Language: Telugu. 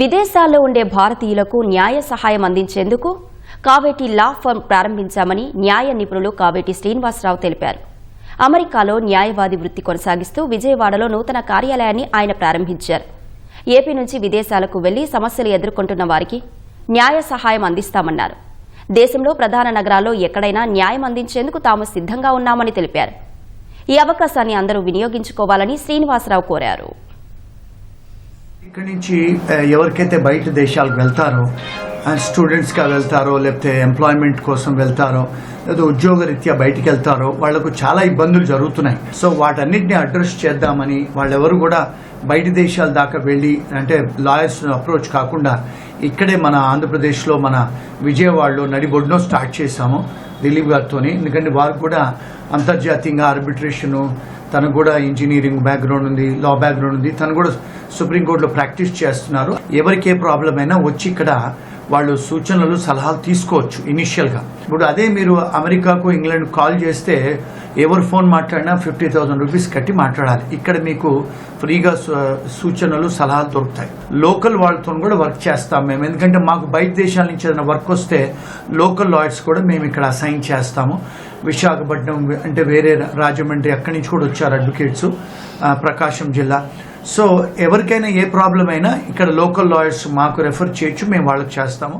విదేశాల్లో ఉండే భారతీయులకు న్యాయ సహాయం అందించేందుకు కావేటి లా ఫర్మ్ ప్రారంభించామని న్యాయ నిపుణులు కావేటి శ్రీనివాసరావు తెలిపారు. అమెరికాలో న్యాయవాది వృత్తి కొనసాగిస్తూ విజయవాడలో నూతన కార్యాలయాన్ని ఆయన ప్రారంభించారు. ఏపీ నుంచి విదేశాలకు వెళ్ళి సమస్యలు ఎదుర్కొంటున్న వారికి న్యాయ సహాయం అందిస్తామన్నారు. దేశంలో ప్రధాన నగరాల్లో ఎక్కడైనా న్యాయం అందించేందుకు తాము సిద్ధంగా ఉన్నామని తెలిపారు. ఈ అవకాశాన్ని అందరూ వినియోగించుకోవాలని శ్రీనివాసరావు కోరారు. ఇక్కడి నుంచి ఎవరికైతే బయట దేశాలకు వెళ్తారో స్టూడెంట్స్గా వెళ్తారో లేకపోతే ఎంప్లాయ్మెంట్ కోసం వెళ్తారో లేదా ఉద్యోగరీత్యా బయటికి వెళ్తారో వాళ్ళకు చాలా ఇబ్బందులు జరుగుతున్నాయి. సో వాటన్నిటిని అడ్రస్ చేద్దామని వాళ్ళెవరు కూడా బయట దేశాల దాకా వెళ్ళి అంటే లాయర్స్ అప్రోచ్ కాకుండా ఇక్కడే మన ఆంధ్రప్రదేశ్లో మన విజయవాడలో నడిబొడ్డునో స్టార్ట్ చేశాము దిలీప్ గారితో ఎందుకంటే వారు కూడా అంతర్జాతీయంగా ఆర్బిట్రేషను తనకు కూడా ఇంజనీరింగ్ బ్యాక్గ్రౌండ్ ఉంది లా బ్యాక్గ్రౌండ్ ఉంది తను కూడా సుప్రీంకోర్టులో ప్రాక్టీస్ చేస్తున్నారు. ఎవరికి ఏ ప్రాబ్లం అయినా వచ్చి ఇక్కడ వాళ్ళు సూచనలు సలహాలు తీసుకోవచ్చు ఇనిషియల్గా. ఇప్పుడు అదే మీరు అమెరికాకు ఇంగ్లాండ్ కాల్ చేస్తే ఎవరు ఫోన్ మాట్లాడినా ఫిఫ్టీ థౌసండ్ రూపీస్ కట్టి మాట్లాడాలి. ఇక్కడ మీకు ఫ్రీగా సూచనలు సలహాలు దొరుకుతాయి. లోకల్ వాళ్ళతో కూడా వర్క్ చేస్తాం మేము. ఎందుకంటే మాకు బయట దేశాల నుంచి ఏదైనా వర్క్ వస్తే లోకల్ లాయర్స్ కూడా మేము ఇక్కడ అసైన్ చేస్తాము. విశాఖపట్నం అంటే వేరే రాజమండ్రి అక్కడి నుంచి కూడా వచ్చారు అడ్వకేట్స్ ప్రకాశం జిల్లా. సో ఎవరికైనా ఏ ప్రాబ్లం అయినా ఇక్కడ లోకల్ లాయర్స్ మాకు రెఫర్ చేయొచ్చు మేము వాళ్ళకి చేస్తాము.